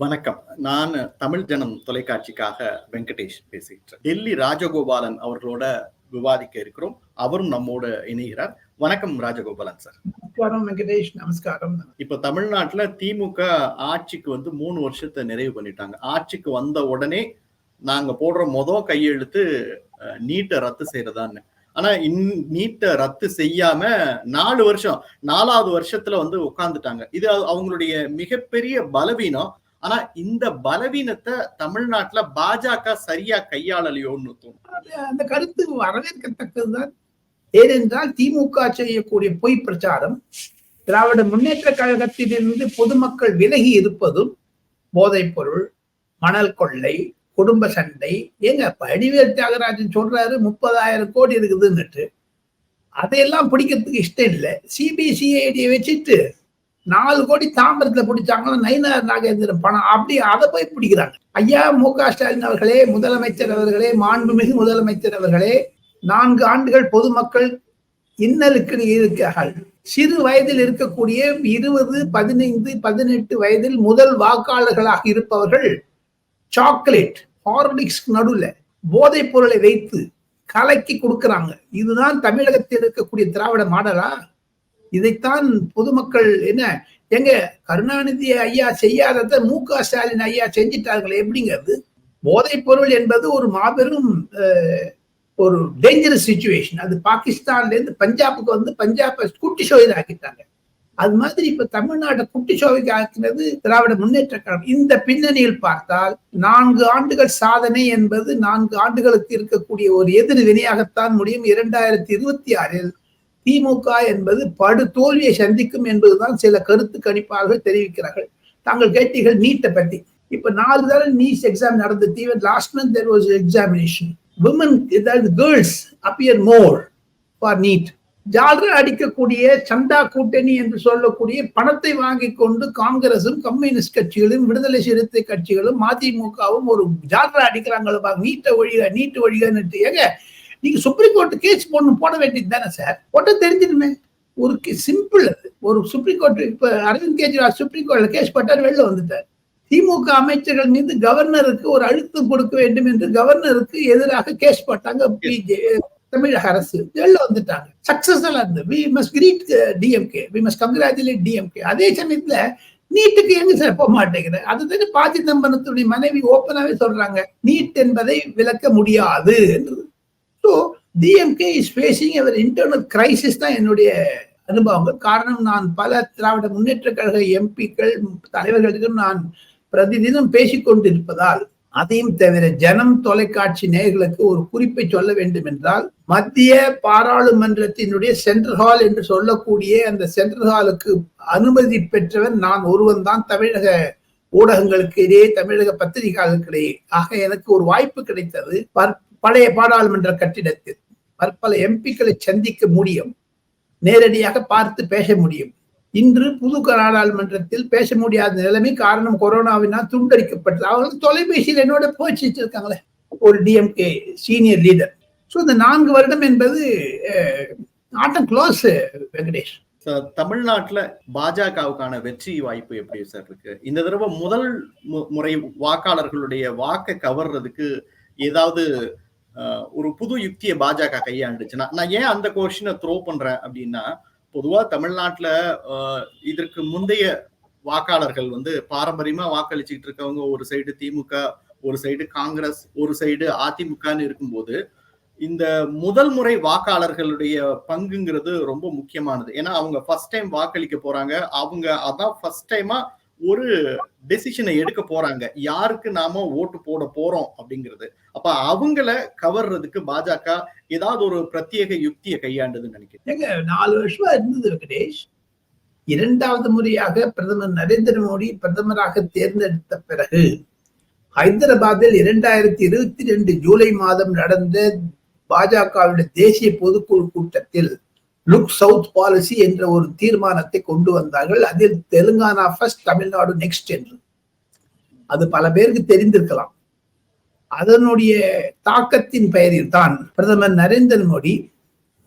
வணக்கம். நான் தமிழ் ஜனம் தொலைக்காட்சிக்காக வெங்கடேஷ் பேசுகிறேன் டெல்லி ராஜகோபாலன் அவர்களோட விவாதிக்க இருக்கிறோம். அவரும் நம்மோட இணைகிறார். வணக்கம் ராஜகோபாலன் சார். நமஸ்காரம் வெங்கடேஷ். நமஸ்காரம். இப்ப தமிழ்நாட்டுல திமுக ஆட்சிக்கு வந்து மூணு வருஷத்தை நிறைவு பண்ணிட்டாங்க. ஆட்சிக்கு வந்த உடனே நாங்க போடுற மொத கையெழுத்து நீட்டை ரத்து செய்யறதான்னு. ஆனா இன் நீட்டை ரத்து செய்யாம நாலு வருஷம் நாலாவது வருஷத்துல வந்து உட்கார்ந்துட்டாங்க. இது அவங்களுடைய மிகப்பெரிய பலவீனம். ஆனா இந்த பலவீனத்தை தமிழ்நாட்டுல பாஜக சரியா கையாளலையோன்னு தோணும். அந்த கருத்து வரவேற்கத்தக்கதுதான். ஏனென்றால் திமுக செய்யக்கூடிய பொய் பிரச்சாரம் திராவிட முன்னேற்ற கழகத்திலிருந்து பொதுமக்கள் விலகி இருப்பதும் போதைப்பொருள் மணல் கொள்ளை குடும்ப சண்டை ஏங்க வடிவேல் தியாகராஜன் சொல்றாரு முப்பதாயிரம் கோடி இருக்குதுன்னுட்டு. அதையெல்லாம் பிடிக்கிறதுக்கு இஷ்டம் இல்லை. சிபிசிஐடியை வச்சுட்டு நாலு கோடி தாமிரத்துல பிடிச்சாங்கன்னா நயினார் நாகேந்திரன் பணம். அப்படி அதை போய் பிடிக்கிறாங்க. ஐயா மு க ஸ்டாலின் அவர்களே முதலமைச்சர் அவர்களே மாண்புமிகு முதலமைச்சர் அவர்களே நான்கு ஆண்டுகள் பொதுமக்கள் இன்னலுக்கு இருக்கிறார்கள் சிறு வயதில் இருக்கக்கூடிய இருபது பதினைந்து பதினெட்டு வயதில் முதல் வாக்காளர்களாக இருப்பவர்கள் சாக்லேட் ஹார்லிக்ஸ் நடுவில் போதைப் பொருளை வைத்து கலக்கி கொடுக்கிறாங்க. இதுதான் தமிழகத்தில் இருக்கக்கூடிய திராவிட மாடலா? இதைத்தான் பொதுமக்கள் என்ன எங்க கருணாநிதி ஐயா செய்யாததை மு க ஸ்டாலின் ஐயா செஞ்சிட்டார்களே எப்படிங்கிறது? போதைப் பொருள் என்பது ஒரு மாபெரும் ஒரு டேஞ்சரஸ் சுச்சுவேஷன் அது பாகிஸ்தான்ல இருந்து பஞ்சாபுக்கு வந்து பஞ்சாபை குட்டி சோதனை ஆக்கிட்டாங்க. அது மாதிரி இப்ப தமிழ்நாட்டை குட்டி சோவைக்கு ஆக்கினது திராவிட முன்னேற்ற கழகம். இந்த பின்னணியில் பார்த்தால் நான்கு ஆண்டுகள் சாதனை என்பது நான்கு ஆண்டுகளுக்கு இருக்கக்கூடிய ஒரு எதிர் வினையாகத்தான் முடியும். இரண்டாயிரத்தி இருபத்தி ஆறில் திமுக என்பது படு தோல்வியை சந்திக்கும் என்பதுதான் சில கருத்து கணிப்பாளர்கள் தெரிவிக்கிறார்கள். தாங்கள் கேட்டீர்கள் நீட்டை பற்றி. இப்ப நாலு தடவை நீட் எக்ஸாம் நடந்தது even last month there was examination women ஏதாவது girls appear more for NEET ஜால்ரா அடிக்கக்கூடிய சந்தா கூட்டணி என்று சொல்லக்கூடிய பணத்தை வாங்கி கொண்டு காங்கிரசும் கம்யூனிஸ்ட் கட்சிகளும் விடுதலை சிறுத்தை கட்சிகளும் மதிமுகவும் ஒரு ஜால்ரா அடிக்கிறாங்களா நீட்டை ஒழிக நீட்டு ஒழிகன்னு ஏங்க நீங்க சுப்ரீம் கோர்ட் கேஸ் போடணும் போட வேண்டியது தானே சார் போட்ட தெரிஞ்சிருமே ஒரு சிம்பிள் அது. ஒரு சுப்ரீம் கோர்ட் இப்ப அரவிந்த் கெஜ்ரிவால் சுப்ரீம் கோர்ட்ல கேஸ் போட்டார் வெளில வந்துட்டார். திமுக அமைச்சர்கள் மீது கவர்னருக்கு ஒரு அழுத்தம் கொடுக்க வேண்டும் என்று கவர்னருக்கு எதிராக கேஸ் போட்டாங்க பிஜே தமிழக அரசு. வெளில வந்துட்டாங்க. சக்சஸ்ஃபுல்லா இருந்து we must create DMK we must congratulate DMK அதே சமயத்துல நீட்டுக்கு எங்க சார் போக மாட்டேங்கிறேன் அதுதானே ப சிதம்பரத்துடைய மனைவி ஓப்பனாவே சொல்றாங்க. நீட் என்பதை விளக்க முடியாது. என்று so DMK is facing our internal crisis தான் என்னுடைய அனுபவங்கள். காரணம் நான் பல திராவிட முன்னேற்ற கழக எம்பிக்கள் தலைவர்களுக்கும் நான் பிரதிதினம் பேசிக்கொண்டிருப்பதால் அதையும் தவிர ஜனம் தொலைக்காட்சி நேர்களுக்கு ஒரு குறிப்பை சொல்ல வேண்டும் என்றால் மத்திய பாராளுமன்றத்தினுடைய சென்ட்ரல் ஹால் என்று சொல்லக்கூடிய அந்த சென்ட்ரல் ஹாலுக்கு அனுமதி பெற்றவன் நான் ஒருவன் தான். தமிழக ஊடகங்களுக்கு இடையே தமிழக பத்திரிகையாளர்களுக்கிடையே ஆக எனக்கு ஒரு வாய்ப்பு கிடைத்தது. பழைய பாராளுமன்ற கட்டிடத்தில் பற்பல எம்பிக்களை சந்திக்க முடியும் நேரடியாக பார்த்து பேச முடியும். இன்று புது நாடாளுமன்றத்தில் பேச முடியாத நிலைமை காரணம் கொரோனாவினால் துண்டடிக்கப்பட்டது அவர்கள் தொலைபேசியில் என்னோட போச்சு வச்சிருக்காங்களே ஒரு டிஎம்கே சீனியர் லீடர் ஸோ இந்த நான்கு வருடம் என்பது ஆட்டம் க்ளோஸ் வெங்கடேஷ். தமிழ்நாட்டில் பாஜகவுக்கான வெற்றி வாய்ப்பு எப்படி சார் இருக்கு? இந்த தடவை முதல் முறை வாக்காளர்களுடைய வாக்கை கவர்றதுக்கு ஏதாவது ஒரு புது யுக்தியை பாஜக கையாண்டுச்சுன்னா நான் ஏன் அந்த கொஷினை த்ரோ பண்றேன் அப்படின்னா பொதுவா தமிழ்நாட்டுல இதற்கு முந்தைய வாக்காளர்கள் வந்து பாரம்பரியமா வாக்களிச்சுட்டு இருக்கவங்க ஒரு சைடு திமுக ஒரு சைடு காங்கிரஸ் ஒரு சைடு அதிமுகன்னு இருக்கும்போது இந்த முதல் முறை வாக்காளர்களுடைய பங்குங்கிறது ரொம்ப முக்கியமானது. ஏன்னா அவங்க ஃபர்ஸ்ட் டைம் வாக்களிக்க போறாங்க. அவங்க அதான் ஃபர்ஸ்ட் டைமா ஒரு டெசிஷனை எடுக்க போறாங்க. யாருக்கு நாம ஓட்டு போட போறோம் அப்படிங்கிறது. அப்ப அவங்கள கவர்றதுக்கு பாஜக ஏதாவது ஒரு பிரத்யேக யுக்தியை கையாண்டதுன்னு நினைக்கிறேன். நாலு வருஷமா இருந்தது வெங்கடேஷ். இரண்டாவது முறையாக பிரதமர் நரேந்திர மோடி பிரதமராக தேர்ந்தெடுத்த பிறகு ஹைதராபாத்தில் இரண்டாயிரத்தி இருபத்தி ரெண்டு ஜூலை மாதம் நடந்த பாஜகவுடைய தேசிய பொதுக்குழு கூட்டத்தில் லுக் சவுத் பாலிசி என்ற ஒரு தீர்மானத்தை கொண்டு வந்தார்கள். அதில் தெலுங்கானா ஃபர்ஸ்ட் தமிழ்நாடு நெக்ஸ்ட் என்று. அது பல பேருக்கு தெரிந்திருக்கலாம். அதனுடைய தாக்கத்தின் பெயரில் தான் பிரதமர் நரேந்திர மோடி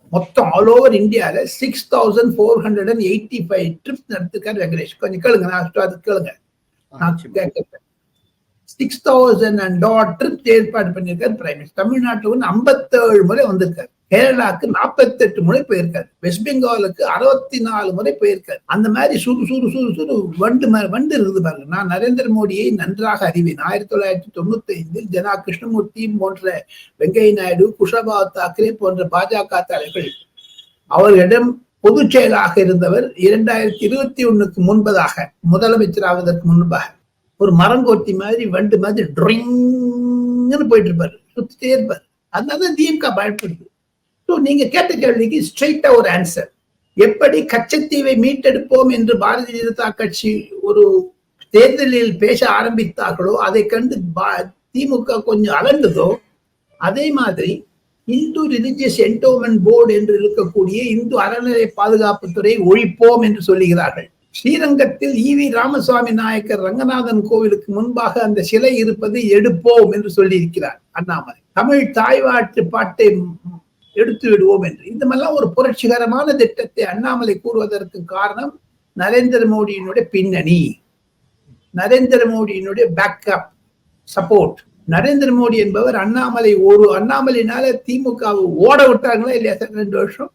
மொத்தம் ஆல் ஓவர் இந்தியாவில் six thousand four hundred and eighty five trips நடத்திருக்காரு Venkatesh. கொஞ்சம் கேளுங்க நான் அது கேளுங்க. சிக்ஸ் தௌசண்ட் அண்ட் டாலர் ஏற்பாடு பண்ணியிருக்காரு பிரைம் மினிஸ்டர் தமிழ்நாட்டுக்கு வந்து ஐம்பத்தேழு முறை வந்திருக்காரு. கேரளாக்கு நாற்பத்தெட்டு முறை போயிருக்காரு. வெஸ்ட் பெங்காலுக்கு அறுபத்தி நாலு முறை போயிருக்காரு. அந்த மாதிரி சுறு சுறு சுறு சுறு வண்டு வண்டு இருக்குது பாருங்க. நான் நரேந்திர மோடியை நன்றாக அறிவேன். ஆயிரத்தி தொள்ளாயிரத்தி தொண்ணூத்தி ஐந்தில் ஜனா கிருஷ்ணமூர்த்தி போன்ற வெங்கைய நாயுடு குஷபா தாக்கரே போன்ற பாஜக தலைவர்கள் அவர்களிடம் பொதுச் செயலாக இருந்தவர் இரண்டாயிரத்தி இருபத்தி ஒண்ணுக்கு முன்பதாக முதலமைச்சராவதற்கு முன்பாக ஒரு மரங்கோட்டி மாதிரி வண்டு மாதிரி ட்ரிங்னு போயிட்டு இருப்பாரு. சுத்திட்டே இருப்பாரு. அதனால திமுக பயப்படுது ஸோ நீங்க கேட்ட கேள்விக்கு ஸ்ட்ரைட்டா ஒரு ஆன்சர் எப்படி கச்சத்தீவை மீட்டெடுப்போம் என்று பாரதிய ஜனதா கட்சி ஒரு தேர்தலில் பேச ஆரம்பித்தார்களோ அதை கண்டு திமுக கொஞ்சம் அலர்ந்ததோ அதே மாதிரி இந்து ரிலிஜியஸ் என்டோமெண்ட் போர்டு என்று இருக்கக்கூடிய இந்து அறநிலை பாதுகாப்புத்துறை ஒழிப்போம் என்று சொல்லுகிறார்கள். ஸ்ரீரங்கத்தில் ஈவி ராமசுவாமி நாயக்கர் ரங்கநாதன் கோவிலுக்கு முன்பாக அந்த சிலை இருப்பது எடுப்போம் என்று சொல்லியிருக்கிறார் அண்ணாமலை. தமிழ் தாய்வாட்டு பாட்டை எடுத்து விடுவோம் என்று. இந்த மாதிரிலாம் ஒரு புரட்சிகரமான திட்டத்தை அண்ணாமலை கூறுவதற்கு காரணம் நரேந்திர மோடியினுடைய பின்னணி. நரேந்திர மோடியினுடைய பேக்கப் சப்போர்ட் நரேந்திர மோடி என்பவர் அண்ணாமலை ஒரு அண்ணாமலையினால திமுக ஓட விட்டாங்களா இல்லையா சார்? ரெண்டு வருஷம்.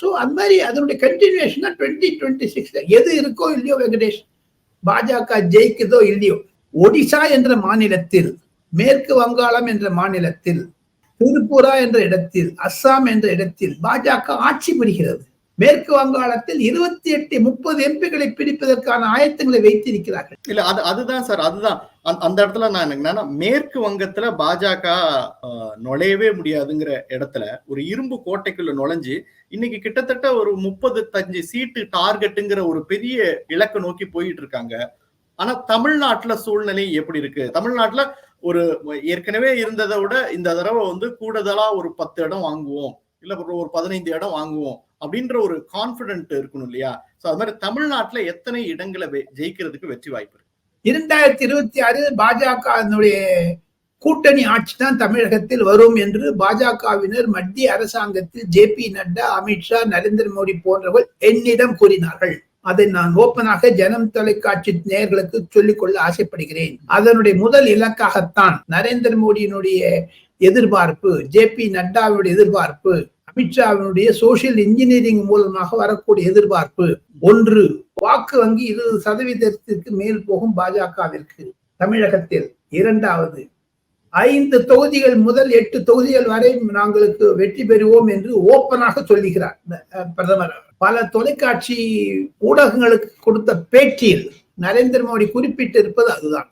ஸோ அந்த மாதிரி அதனுடைய கண்டினியூஷன் தான் டுவெண்ட்டி டுவெண்ட்டி சிக்ஸ்ல எது இருக்கோ இல்லையோ வெங்கடேஷ்? பாஜக ஜெயிக்குதோ இல்லையோ? ஒடிசா என்ற மாநிலத்தில் மேற்கு வங்காளம் என்ற மாநிலத்தில் திரிபுரா என்ற இடத்தில் அஸ்ஸாம் என்ற இடத்தில் பாஜக ஆட்சி புரிகிறது. மேற்கு வங்காளத்தில் இருபத்தி எட்டு முப்பது எம்பிகளை பிடிப்பதற்கான ஆயத்தங்களை வைத்திருக்கிறார்கள். இல்ல அது அதுதான் சார் அதுதான். அந்த- இடத்துல நான் என்னன்னா மேற்கு வங்கத்துல பாஜக ஆஹ், நுழையவே முடியாதுங்கிற இடத்துல ஒரு இரும்பு கோட்டைக்குள்ள நுழைஞ்சு இன்னைக்கு கிட்டத்தட்ட ஒரு முப்பது தஞ்சு சீட்டு டார்கெட்டுங்கிற ஒரு பெரிய இலக்கை நோக்கி போயிட்டு இருக்காங்க. ஆனா தமிழ்நாட்டுல சூழ்நிலை எப்படி இருக்கு? தமிழ்நாட்டுல ஒரு ஏற்கனவே இருந்ததை விட இந்த தடவை வந்து கூடுதலா ஒரு பத்து இடம் வாங்குவோம். இல்ல ஒரு பதினைந்து இடம் வாங்குவோம். அப்படின்ற ஒரு கான்பிடென்ட் இருக்கணும் இல்லையா? சோ அது மாதிரி தமிழ்நாட்டுல எத்தனை இடங்களை வெ- ஜெயிக்கிறதுக்கு வெற்றி வாய்ப்பு இருக்கு? இரண்டாயிரத்தி இருபத்தி ஆறு பாஜக கூட்டணி ஆட்சி தான் தமிழகத்தில் வரும் என்று பாஜகவினர் மத்திய அரசாங்கத்தில் ஜே பி நட்டா அமித்ஷா நரேந்திர மோடி போன்றவர்கள் என்னிடம் கூறினார்கள். அதை நான் ஓப்பனாக ஜனம் தொலைக்காட்சி நேயர்களுக்கு சொல்லிக்கொள்ள ஆசைப்படுகிறேன். அதனுடைய முதல் இலக்காகத்தான் நரேந்திர மோடியினுடைய எதிர்பார்ப்பு ஜே பி நட்டாவுடைய எதிர்பார்ப்பு அமித்ஷாவினுடைய சோசியல் இன்ஜினியரிங் மூலமாக வரக்கூடிய எதிர்பார்ப்பு. ஒன்று வாக்கு வங்கி இருபது சதவீதத்திற்கு மேல் போகும் பாஜகவிற்கு தமிழகத்தில். இரண்டாவது ஐந்து தொகுதிகள் முதல் எட்டு தொகுதிகள் வரை நாங்களுக்கு வெற்றி பெறுவோம் என்று ஓப்பனாக சொல்லுகிறார் பிரதமர் பல தொலைக்காட்சி ஊடகங்களுக்கு கொடுத்த பேட்டியில் நரேந்திர மோடி குறிப்பிட்டிருப்பது அதுதான்.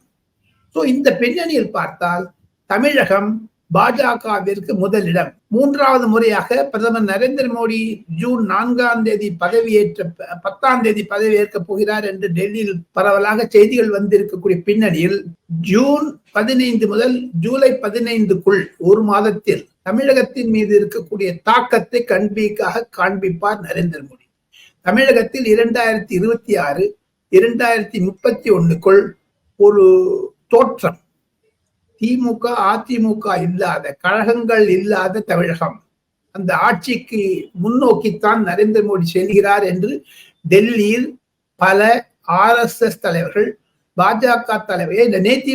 ஸோ இந்த பின்னணியில் பார்த்தால் தமிழகம் பாஜகவிற்கு முதலிடம். மூன்றாவது முறையாக பிரதமர் நரேந்திர மோடி ஜூன் நான்காம் தேதி பதவியேற்ற பத்தாம் தேதி பதவியேற்க போகிறார் என்று டெல்லியில் பரவலாக செய்திகள் வந்திருக்கக்கூடிய பின்னணியில் ஜூன் பதினைந்து முதல் ஜூலை பதினைந்துக்குள் ஒரு மாதத்தில் தமிழகத்தின் மீது இருக்கக்கூடிய தாக்கத்தை கண்பீக்காக காண்பிப்பார் நரேந்திர மோடி. தமிழகத்தில் இரண்டாயிரத்தி இருபத்தி ஆறு இரண்டாயிரத்தி முப்பத்தி ஒண்ணுக்குள் ஒரு தோற்றம். திமுக அதிமுக இல்லாத கழகங்கள் இல்லாத தமிழகம். அந்த ஆட்சிக்கு முன்னோக்கித்தான் நரேந்திர மோடி செல்கிறார் என்று டெல்லியில் பல ஆர்எஸ்எஸ் தலைவர்கள் பாஜக தலைவர் இந்த நேத்தி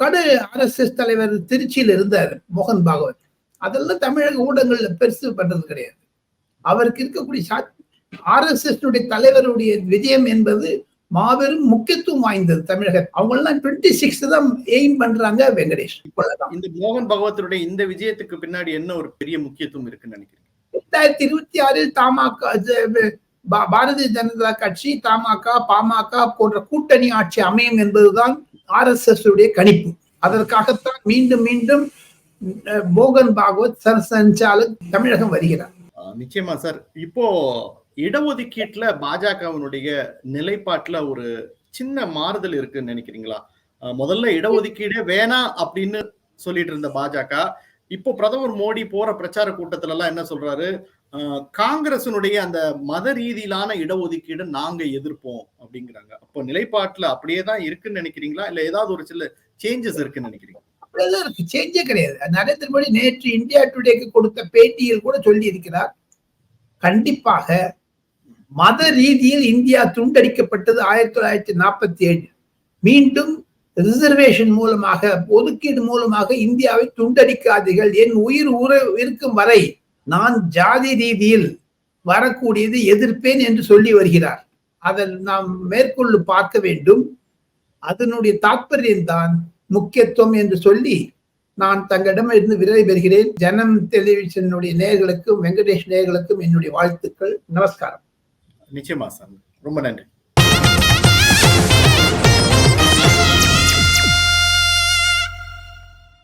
கடு ஆர் எஸ் எஸ் தலைவர் திருச்சியில் இருந்தார் மோகன் பாகவத். அதெல்லாம் தமிழக ஊடகங்கள்ல பெருசு பண்றது கிடையாது. அவருக்கு இருக்கக்கூடிய ஆர் எஸ் எஸ் தலைவருடைய விஜயம் என்பது மாபெரும் முக்கியத்துவம் வாய்ந்தது தமிழக அவங்க எல்லாம் டுவெண்ட்டி சிக்ஸ் தான் எய்ம் பண்றாங்க வெங்கடேஷ். இந்த மோகன் பகவத்தருடைய இந்த விஜயத்துக்கு பின்னாடி என்ன ஒரு பெரிய முக்கியத்துவம் இருக்குன்னு நினைக்கிறீங்க? ரெண்டாயிரத்தி இருபத்தி ஆறில் தமாக பாரதிய ஜனதா கட்சி தமாக பாமக போன்ற கூட்டணி ஆட்சி அமையும் என்பதுதான் ஆர் எஸ் எஸ் உடைய கணிப்பு. அதற்காகத்தான் மீண்டும் மீண்டும் மோகன் பாகவத் சர் சஞ்சாலக் தமிழகம் வருகிறார். ஆஹ் நிச்சயமா சார். இப்போ இடஒதுக்கீட்டுல பாஜகவினுடைய நிலைப்பாட்டுல ஒரு சின்ன மாறுதல் இருக்குன்னு நினைக்கிறீங்களா? முதல்ல இடஒதுக்கீடே வேணாம் அப்படின்னு சொல்லிட்டு இருந்த பாஜக இப்போ பிரதமர் மோடி போற பிரச்சார கூட்டத்துல எல்லாம் என்ன சொல்றாரு? காங்கிரசினுடைய அந்த மத ரீதியிலான இடஒதுக்கீடு நாங்க எதிர்ப்போம் அப்படிங்கிறாங்க. அப்போ நிலைப்பாட்டுல அப்படியே தான் இருக்குன்னு நினைக்கிறீங்களா? இல்ல ஏதாவது ஒரு சில சேஞ்சஸ் இருக்குன்னு நினைக்கிறீங்க? அப்படியேதான் இருக்கு. சேஞ்சே கிடையாது. நரேந்திர மோடி நேற்று இந்தியா டுடேக்கு கொடுத்த பேட்டியில் கூட சொல்லி இருக்கிறார் கண்டிப்பாக மத ரீதியில் இந்தியா துண்டடிக்கப்பட்டது ஆயிரத்தி தொள்ளாயிரத்தி நாற்பத்தி ஏழு மீண்டும் ரிசர்வேஷன் மூலமாக ஒதுக்கீடு மூலமாக இந்தியாவை துண்டடிக்காதீர்கள். என் உயிர் உற இருக்கும் வரை நான் ஜாதி ரீதியில் வரக்கூடியது எதிர்ப்பேன் என்று சொல்லி வருகிறார். அதில் நாம் மேற்கொள்ளு பார்க்க வேண்டும். அதனுடைய தாற்பயம்தான் முக்கியத்துவம் என்று சொல்லி நான் தங்களிடமிருந்து விரை பெறுகிறேன். ஜனம் டெலிவிஷனுடைய நேர்களுக்கும் வெங்கடேஷ் நேர்களுக்கும் என்னுடைய வாழ்த்துக்கள். நமஸ்காரம். நிச்சயமா சார். ரொம்ப நன்றி.